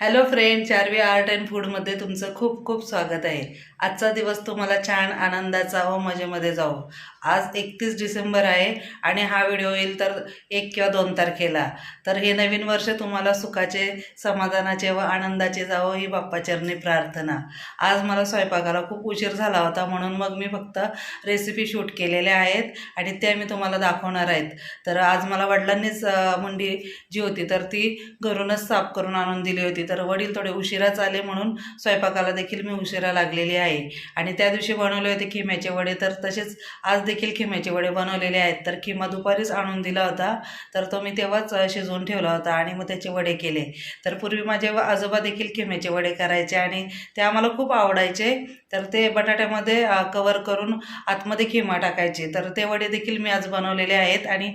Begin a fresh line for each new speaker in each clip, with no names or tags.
Hello friend Charvi art and फूडमध्ये तुमचं खूप खूप स्वागत आहे. आजचा दिवस तुम्हाला छान आनंदाचा हो मजेमध्ये जाऊ आज एकतीस डिसेंबर आहे आणि हा व्हिडिओ येईल तर एक किंवा दोन तारखेला. तर हे नवीन वर्ष तुम्हाला सुखाचे समाधानाचे व आनंदाचे जावं ही बाप्पाचरणी प्रार्थना. आज मला स्वयंपाकाला खूप उशीर झाला होता म्हणून मग मी फक्त रेसिपी शूट केलेल्या आहेत आणि त्या मी तुम्हाला दाखवणार आहेत. तर आज मला वडिलांनीच मुंडी जी होती तर ती घरूनच साफ करून आणून दिली होती. तर वडील थोडे उशिराच आले म्हणून स्वयंपाकाला देखील मी उशिरा लागलेली आहे. आणि त्या दिवशी बनवले होते खिम्याचे वडे तर तसेच आज देखील खिम्याचे वडे बनवलेले आहेत. तर खिमा दुपारीच आणून दिला होता. तर तो मी तेव्हाच शिजवून ठेवला होता आणि मग त्याचे वडे केले. तर पूर्वी माझे आजोबा देखील खिम्याचे वडे करायचे आणि ते आम्हाला खूप आवडायचे. तर ते बटाट्यामध्ये कवर करून आतमध्ये खिमा टाकायचे. तर ते वडे देखील मी आज बनवलेले आहेत आणि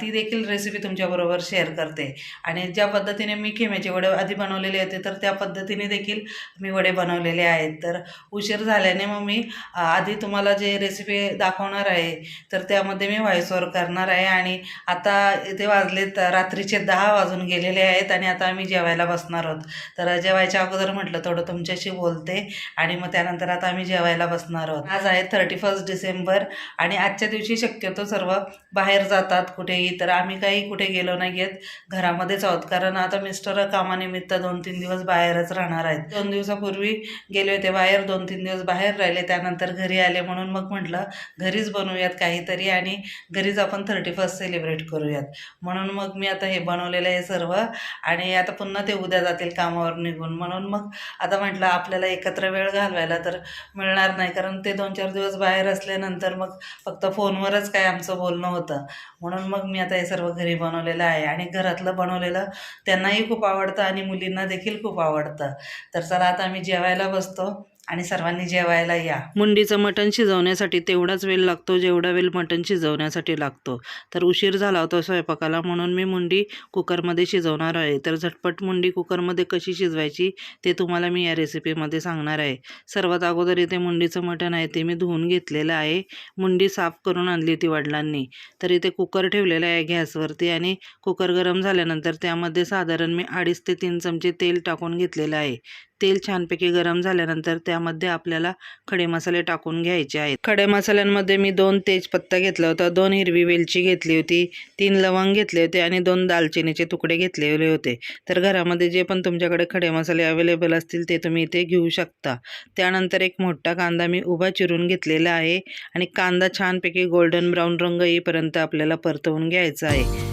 ती देखील रेसिपी तुमच्याबरोबर शेअर करते. आणि ज्या पद्धतीने मी खिम्याचे वडे आधी बनवलेले होते तर त्या पद्धतीने देखील मी वडे बनवलेले आहेत. तर उशीर झाल्याने मग मी आधी तुम्हाला जे रेसिपी दाखवणार आहे. तर त्यामध्ये मी व्हॉइसवर करणार आहे आणि आता इथे वाजलेत रात्रीचे दहा वाजून गेलेले आहेत आणि आता आम्ही जेवायला बसणार आहोत. तर जेवायच्या अगोदर म्हटलं थोडं तुमच्याशी बोलते आणि मग त्यानंतर आता आम्ही जेवायला बसणार आहोत. आज आहे थर्टी फर्स्ट डिसेंबर आणि आजच्या दिवशी शक्यतो सर्व बाहेर जातात कुठेही. तर आम्ही काही कुठे गेलो नाही आहेत घरामध्येच आहोत. कारण आता मिस्टर कामानिमित्त दोन तीन दिवस बाहेरच राहणार आहेत. दोन दिवसापूर्वी गेले होते बाहेर दोन तीन दिवस बाहेर राहिले त्यानंतर घरी आले म्हणून मग म्हटलं घरीच बनवूयात काहीतरी आणि घरीच आपण थर्टी फर्स्ट सेलिब्रेट करूयात. म्हणून मग मी आता हे बनवलेलं आहे सर्व आणि आता पुन्हा ते उद्या जातील कामावर निघून. म्हणून मग आता म्हटलं आपल्याला एकत्र वेळ घालवायला तर मिळणार नाही कारण ते दोन चार दिवस बाहेर असल्यानंतर मग फक्त फोनवरच काय आमचं बोलणं होतं. म्हणून मग मी आता हे सर्व घरी बनवलेलं आहे आणि घरातलं बनवलेलं त्यांनाही खूप आवडतं आणि मुलींना देखील खूप आवडतं. तर चला आता आम्ही जेवायला बसतो. आणि सर्वांनी जेवायला या. मुंडीचं मटण शिजवण्यासाठी तेवढाच वेळ लागतो जेवढा वेळ मटण शिजवण्यासाठी लागतो. तर उशीर झाला होता स्वयंपाकाला म्हणून मी मुंडी कुकरमध्ये शिजवणार आहे. तर झटपट मुंडी कुकरमध्ये कशी शिजवायची ते तुम्हाला मी या रेसिपीमध्ये सांगणार आहे. सर्वात अगोदर इथे मुंडीचं मटण आहे ते मी धुवून घेतलेलं आहे. मुंडी साफ करून आणली ती वडिलांनी. तर इथे कुकर ठेवलेलं आहे गॅसवरती आणि कुकर गरम झाल्यानंतर त्यामध्ये साधारण मी अडीच ते तीन चमचे तेल टाकून घेतलेलं आहे. तेल छानपैकी गरम झाल्यानंतर त्यामध्ये आपल्याला खडे मसाले टाकून घ्यायचे आहेत. खडे मसाल्यांमध्ये मी दोन तेजपत्ता घेतला होता दोन हिरवी वेलची घेतली होती तीन लवंग घेतले होते आणि दोन दालचिनीचे तुकडे घेतलेले होते. तर घरामध्ये जे पण तुमच्याकडे खडे मसाले अवेलेबल असतील ते तुम्ही इथे घेऊ शकता. त्यानंतर एक मोठा कांदा मी उभा चिरून घेतलेला आहे आणि कांदा छानपैकी गोल्डन ब्राऊन रंग येईपर्यंत आपल्याला परतवून घ्यायचा आहे.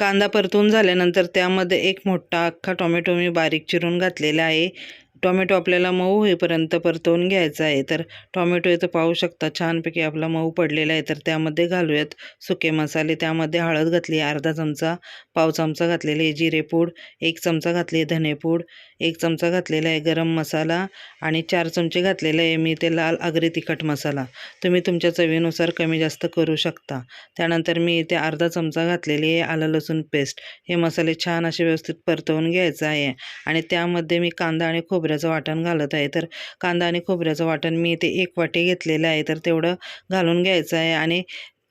कांदा परतून झाल्यानंतर त्यामध्ये एक मोठा अख्खा टोमॅटो मी बारीक चिरून घातलेला आहे. टोमॅटो आपल्याला मऊ होईपर्यंत परतवून घ्यायचा आहे. तर टोमॅटो इथं पाहू शकता छानपैकी आपला मऊ पडलेला आहे. तर त्यामध्ये घालूयात सुके मसाले. त्यामध्ये हळद घातली अर्धा चमचा पाव चमचा घातलेला आहे जिरेपूड एक चमचा घातली आहे धनेपूड एक चमचा घातलेला आहे गरम मसाला आणि चार चमचे घातलेले आहे मी ते लाल आगरी तिखट मसाला. तुम्ही तुमच्या चवीनुसार कमी जास्त करू शकता. त्यानंतर मी इथे अर्धा चमचा घातलेली आहे आलं लसूण पेस्ट. हे मसाले छान असे व्यवस्थित परतवून घ्यायचं आहे. आणि त्यामध्ये मी कांदा आणि खोबऱ्याचं वाटण घालत आहे. तर कांदा आणि खोबऱ्याचं वाटण मी इथे एक वाटी घेतलेलं आहे. तर तेवढं घालून घ्यायचं आहे आणि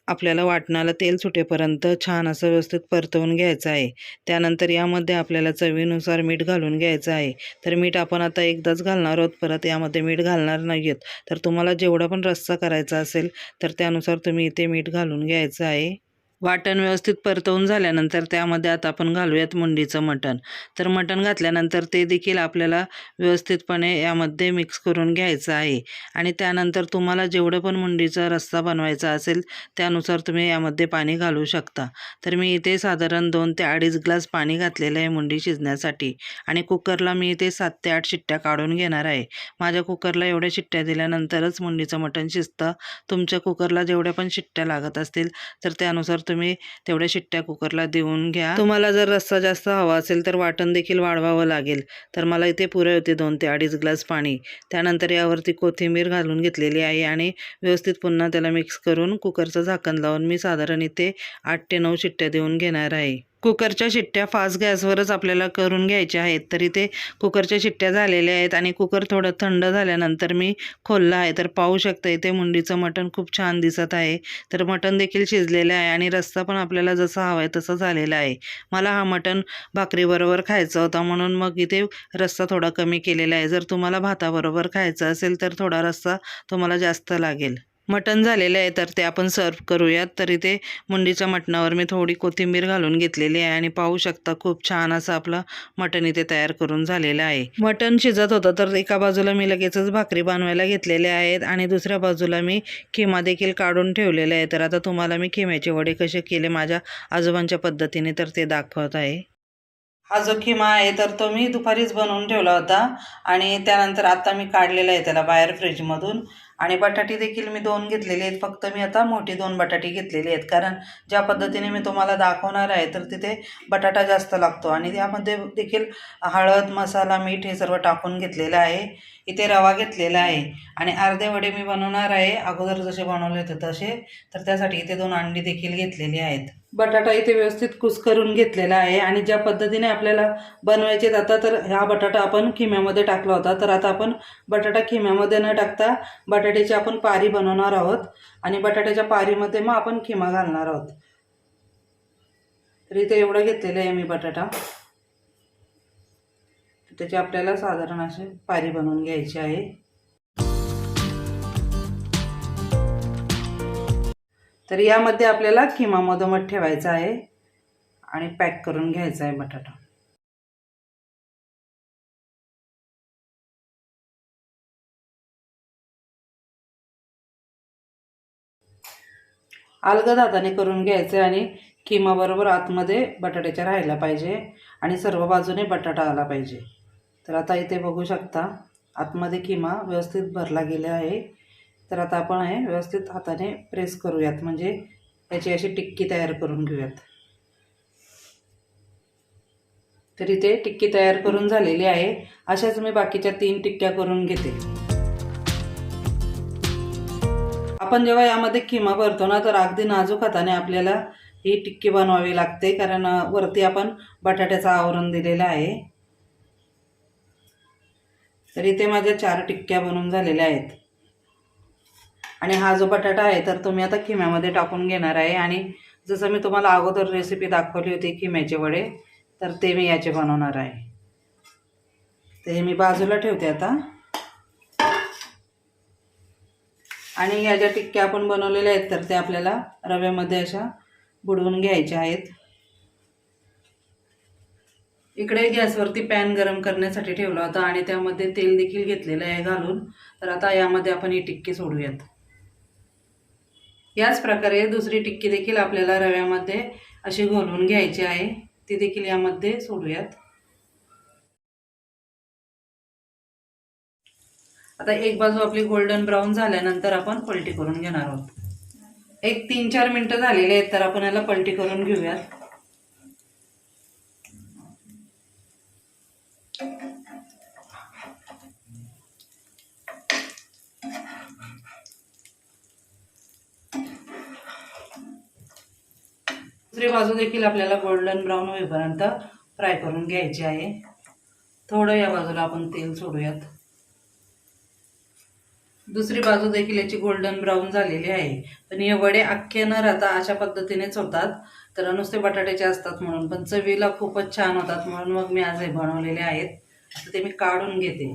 आपल्याला वाटणाला तेल सुटेपर्यंत छान असं व्यवस्थित परतवून घ्यायचं आहे. त्यानंतर यामध्ये आपल्याला चवीनुसार मीठ घालून घ्यायचं आहे. तर मीठ आपण आता एकदाच घालणार आहोत. परत यामध्ये मीठ घालणार नाही आहेत. तर तुम्हाला जेवढा पण रस्सा करायचा असेल तर त्यानुसार तुम्ही इथे मीठ घालून घ्यायचं आहे. वाटण व्यवस्थित परतवून झाल्यानंतर त्यामध्ये आता आपण घालूयात मुंडीचं मटण. तर मटण घातल्यानंतर ते देखील आपल्याला व्यवस्थितपणे यामध्ये मिक्स करून घ्यायचं आहे. आणि त्यानंतर तुम्हाला जेवढं पण मुंडीचा रस्सा बनवायचा असेल त्यानुसार तुम्ही यामध्ये पाणी घालू शकता. तर मी इथे साधारण दोन ते अडीच ग्लास पाणी घातलेलं आहे मुंडी शिजण्यासाठी. आणि कुकरला मी इथे सात ते आठ शिट्ट्या काढून घेणार आहे. माझ्या कुकरला एवढ्या शिट्ट्या दिल्यानंतरच मुंडीचं मटण शिजतं. तुमच्या कुकरला जेवढ्या पण शिट्ट्या लागत असतील तर त्यानुसार तुम्ही तेवढ्या शिट्ट्या कुकरला देऊन घ्या. तुम्हाला जर रस्सा जास्त हवा असेल तर वाटण देखील वाढवावं लागेल. तर मला इथे पुरे होते दोन ते अडीच ग्लास पाणी. त्यानंतर यावरती कोथिंबीर घालून घेतलेली आहे आणि व्यवस्थित पुन्हा त्याला मिक्स करून कुकरचं झाकण लावून मी साधारण इथे आठ ते नऊ शिट्ट्या देऊन घेणार आहे. कुकरच्या शिट्ट्या फास्ट गॅसवरच आपल्याला करून घ्यायच्या आहेत. तर इथे कुकरच्या शिट्ट्या झालेल्या आहेत आणि कुकर थोडं थंड झाल्यानंतर मी खोललं आहे. तर पाहू शकता इथे मुंडीचं मटण खूप छान दिसत आहे. तर मटण देखील शिजलेलं आहे आणि रस्सा पण आपल्याला जसा हवा आहे तसा झालेला आहे. मला हा मटण भाकरीबरोबर खायचा होता म्हणून मग इथे रस्सा थोडा कमी केलेला आहे. जर तुम्हाला भाताबरोबर खायचा असेल तर थोडा रस्सा तुम्हाला जास्त लागेल. मटण झालेलं आहे तर ते आपण सर्व करूयात. तर इथे मुंडीच्या मटणावर मी थोडी कोथिंबीर घालून घेतलेली आहे आणि पाहू शकता खूप छान असं आपलं मटण इथे तयार करून झालेलं आहे. मटण शिजत होतं तर एका बाजूला मी लगेचच भाकरी बनवायला घेतलेल्या आहेत आणि दुसऱ्या बाजूला मी खिमा देखील काढून ठेवलेला आहे. तर आता तुम्हाला मी खिम्याचे वडे कसे केले माझ्या आजोबांच्या पद्धतीने तर ते दाखवत आहे. हा जो खिमा आहे तर तो मी दुपारीच बनवून ठेवला होता आणि त्यानंतर आता मी काढलेला आहे त्याला बाहेर फ्रीजमधून आणि बटाटे देखील मी दोन घेतलेले आहेत. फक्त मी आता मोठी दोन बटाटे घेतलेले आहेत. कारण ज्या पद्धतीने मी तुम्हाला दाखवणार आहे तर तिथे बटाटा जास्त लागतो. आणि त्यामध्ये देखील हळद मसाला मीठ हे सर्व टाकून घेतलेलं आहे. इथे रवा घेतलेला आहे. आणि अर्धे वडे मी बनवणार आहे. अगोदर जसे बनवले होते तसे. तर त्यासाठी इथे दोन अंडी देखील घेतलेली आहेत. बटाटा इथे व्यवस्थित कुस्करून घेतलेला आहे आणि ज्या पद्धतीने आपल्याला बनवायचे आता तर हा बटाटा आपण खिम्यामध्ये टाकला होता. तर आता आपण बटाटा खिम्यामध्ये न टाकता बटाट्याची आपण पारी बनवणार आहोत आणि बटाट्याच्या पारीमध्ये मग आपण खिमा घालणार आहोत. तर इथे एवढं घेतलेलं आहे मी बटाटा. त्याची आपल्याला साधारण असे पारी बनवून घ्यायची आहे. तर यामध्ये आपल्याला किमा मधोमध ठेवायचा आहे आणि पॅक करून घ्यायचा आहे बटाटा. अलगद हाताने करून घ्यायचं आणि किमाबरोबर आतमध्ये बटाट्याच्या राहायला पाहिजे आणि सर्व बाजूने बटाटा आला पाहिजे. तर आता इथे बघू शकता आतमध्ये किमा व्यवस्थित भरला गेला आहे. तर आता आपण हे व्यवस्थित हाताने प्रेस करूयात. म्हणजे याची अशी टिक्की तयार करून घेऊयात. तर इथे टिक्की तयार करून झालेली आहे. अशाच मी बाकीच्या तीन टिक्क्या करून घेते. आपण जेव्हा यामध्ये किमा भरतो ना तर अगदी नाजूक हाताने आपल्याला ही टिक्की बनवावी लागते. कारण वरती आपण बटाट्याचं आवरण दिलेलं आहे. तर इथे माझ्या चार टिक्क्या बनवून झालेल्या आहेत. आणि हा जो बटाटा आहे तर तुम्ही आता खिम्यामध्ये टाकून घेणार आहे. आणि जसं मी तुम्हाला अगोदर रेसिपी दाखवली होती खिम्याचे वडे तर ते मी याचे बनवणार आहे. ते हे मी बाजूला ठेवते आता. आणि या ज्या टिक्क्या आपण बनवलेल्या आहेत तर त्या आपल्याला रव्यामध्ये अशा बुडवून घ्यायच्या आहेत. इकडे गॅसवरती पॅन गरम करण्यासाठी ठेवला होता आणि त्यामध्ये तेल देखील घेतलेलं आहे घालून. तर आता यामध्ये आपण ही टिक्की सोडूयात. याच प्रकारे दुसरी टिक्की देखील आपल्याला रव्यामध्ये अशी घोलवून घ्यायची आहे. ती देखील यामध्ये सोडूयात. आता एक बाजू आपली गोल्डन ब्राऊन झाल्यानंतर आपण पलटी करून घेणार आहोत. एक तीन चार मिनटं झालेली आहेत तर आपण याला पलटी करून घेऊयात. दुसरी बाजू देखील आपल्याला गोल्डन ब्राऊन होईपर्यंत फ्राय करून घ्यायची आहे. थोडं या बाजूला आपण तेल सोडूयात. दुसरी बाजू देखील याची गोल्डन ब्राऊन झालेली आहे. पण हे वडे अख्खे न राहता अशा पद्धतीनेच होतात तर नुसते बटाट्याचे असतात म्हणून पण चवीला खूपच छान होतात म्हणून मग मी आज हे बनवलेले आहेत. तर ते मी काढून घेते.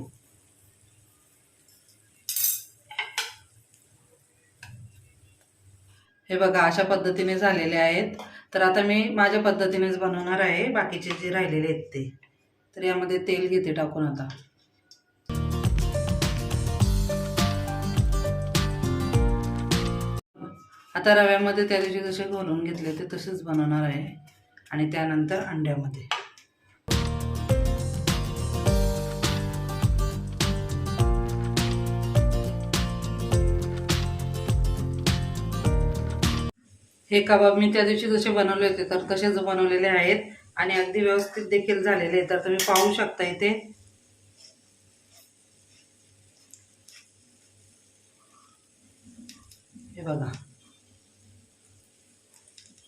हे बघा अशा पद्धतीने झालेले आहेत. तर आता मी माझ्या पद्धतीनेच बनवणार आहे. बाकीचे जे राहिलेले आहेत ते. तर यामध्ये तेल घेते टाकून आता. आता रव्यामध्ये त्या दिवशी जसे घोलून घेतले ते तसेच बनवणार आहे. आणि त्यानंतर अंड्यामध्ये. हे कबाब मी त्या दिवशी जसे बनवले होते तर तसेच बनवलेले आहेत आणि अगदी व्यवस्थित देखील झालेले तर तुम्ही पाहू शकता इथे. हे बघा.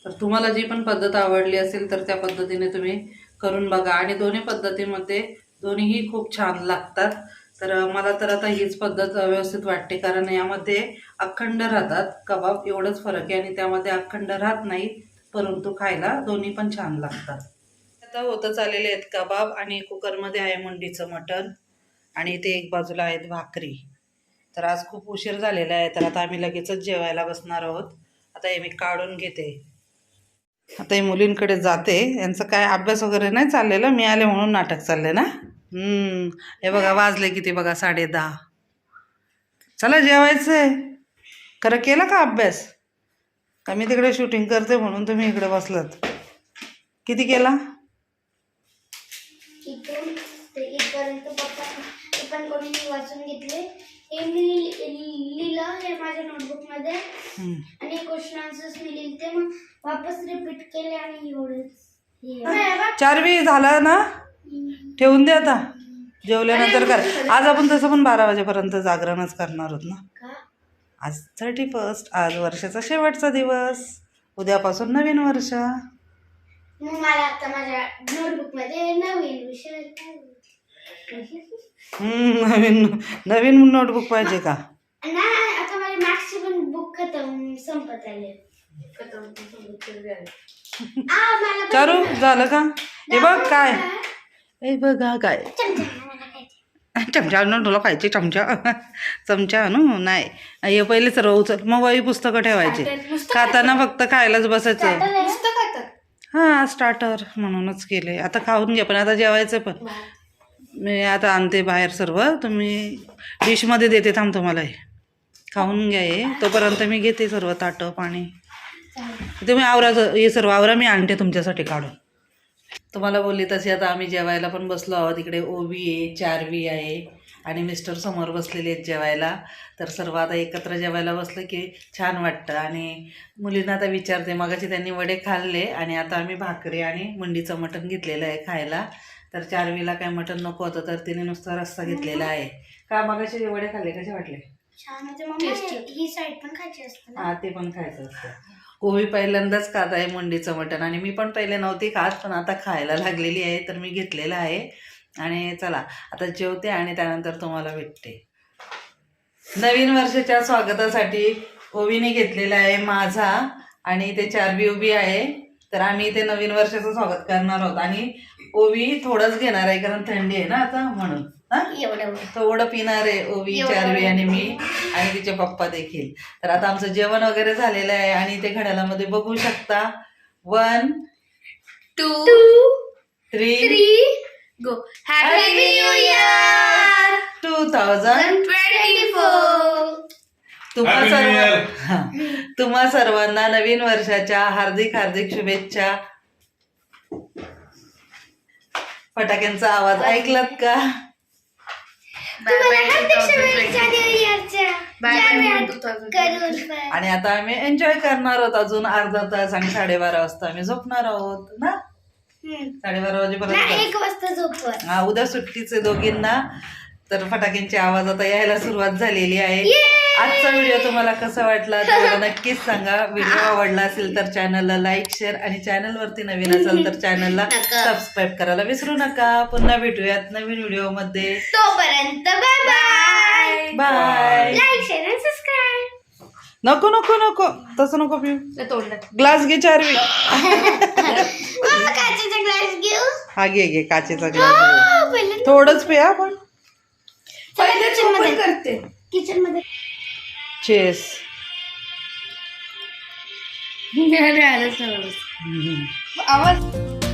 तर तुम्हाला जी पण पद्धत आवडली असेल तर त्या पद्धतीने तुम्ही करून बघा. आणि दोन्ही पद्धतीमध्ये दोन्हीही खूप छान लागतात. तर मला तर आता हीच पद्धत व्यवस्थित वाटते. कारण यामध्ये अखंड राहतात कबाब एवढंच फरक आहे. आणि त्यामध्ये अखंड राहत नाही परंतु खायला दोन्ही पण छान लागतात. आता होतच आलेले आहेत कबाब आणि कुकरमध्ये आहे मुंडीचं मटण. आणि इथे एक बाजूला आहेत भाकरी. तर आज खूप उशीर झालेला आहे तर आता आम्ही लगेचच जेवायला बसणार आहोत. आता हे मी काढून घेते. आता हे मुलींकडे जाते. यांचं काय अभ्यास वगैरे नाही चाललेलं? मी आले म्हणून नाटक चालले ना? हे बघा वाजले किती बघा साडे दहा. चला जेवायचं आहे खरं केला का अभ्यास? का मी तिकडे शूटिंग करते म्हणून तुम्ही इकडे बसलात? किती केला?
पप्पा पण कोणी मी वाचून घेतले. हे मी लिह- लिहिलं हे माझ्या नोटबुकमध्ये
हम्म.
आणि क्वेश्चन आन्सर्स मी लिहिते मग वापस रिपीट केले आणि एवढेच. हे. बघ.
चारवी झाला ना? ठेवून दे आता. जेवल्यानंतर कर. आज आपण तसं पण बारा वाजेपर्यंत जागरणच करणार आहोत ना.
का?
आज थर्टी फर्स्ट आज वर्षाचा शेवटचा दिवस. उद्यापासून नवीन वर्ष.
मला आता माझ्या नवीन विषय.
नवीन नवीन नोटबुक पाहिजे का?
नाही आता माझ्या मॅथ्सचे पण बुक खतम संपत आले. आ, मला पण-
चारू झालं का? हे बघ काय? हे बघा काय
चमचा
आणून तुला खायचे चमचा चमचा आणू नाही हे पहिले सर्व उचल मग वही पुस्तकं ठेवायचे खाताना फक्त खायलाच बसायचं. हां स्टार्टर म्हणूनच केले आता खाऊन घ्या पण आता जेवायचं पण. मी आता आणते बाहेर सर्व. तुम्ही डिशमध्ये देते थांब तुम्हाला. हे खाऊन घ्या हे. तोपर्यंत मी घेते सर्व ताटं पाणी. तुम्ही आवराचं हे सर्व आवरा मी आणते तुमच्यासाठी काढून. तुम्हाला बोलली तशी आता आम्ही जेवायला पण बसलो आहोत. इकडे ओवी आहे चारवी आहे आणि मिस्टर समोर बसलेले आहेत जेवायला. तर सर्व आता एकत्र जेवायला बसलं की छान वाटतं. आणि मुलींना आता विचारते मगाशी त्यांनी वडे खाल्ले आणि आता आम्ही भाकरी आणि मुंडीचं मटण घेतलेलं आहे खायला. तर चारवीला काय मटण नको होतं तर तिने नुसता रस्सा घेतलेला आहे. का मगाशी वडे खाल्ले कसे वाटले?
छान ही साईड पण खायची असते
हा ते पण खायचं असतं. ओवी पहिल्यांदाच खात आहे मुंडीचं मटण. आणि मी पण पहिले नव्हती खात पण आता खायला लागलेली आहे तर मी घेतलेलं आहे. आणि चला आता जेवते आणि त्यानंतर तुम्हाला भेटते. नवीन वर्षाच्या स्वागतासाठी ओवीने घेतलेला आहे माझा आणि ते चारवी उभी आहे. तर आम्ही ते नवीन वर्षाचं स्वागत करणार आहोत. आणि ओवी थोडंच घेणार आहे कारण थंडी आहे ना आता म्हणून. हा?
एवढं
थोडं पिणार आहे ओवी चारवी आणि मी आणि तिचे पप्पा देखील. तर आता आमचं जेवण वगैरे झालेलं आहे आणि ते घड्याळामध्ये बघू शकता. One
two
three
three go happy new year
two thousand
twenty four
सर्व. तुम्हा सर्वांना नवीन वर्षाच्या हार्दिक हार्दिक शुभेच्छा. फटाक्यांचा आवाज ऐकलात का? आणि आता आम्ही एन्जॉय करणार आहोत अजून अर्धा तास आणि साडेबारा वाजता आम्ही झोपणार आहोत ना? साडेबारा वाजेपर्यंत.
एक वाजता
हा उद्या सुट्टीचे दोघींना. तर फटाक्यांची आवाज आता यायला सुरुवात झालेली आहे. आजचा व्हिडिओ तुम्हाला कसा वाटला ते मला नक्कीच सांगा. व्हिडिओ आवडला असेल तर चॅनलला लाईक शेअर आणि चॅनल वरती नवीन असेल तर चॅनलला. सबस्क्राईब करायला विसरू नका. पुन्हा भेटूयात नवीन व्हिडिओमध्ये.
तोपर्यंत bye bye
bye
like share आणि सबस्क्राईब
नको नको नको. तसं नको पिऊ.
तोडलं.
ग्लास घे चारवी
मम्मा काचेचा ग्लास घेऊ.
हा घे घे. काचेचा ग्लास
हो,
थोडंच पिया पण
पहिले किचनमध्ये. करते. किचनमध्ये.
चेस
आवाज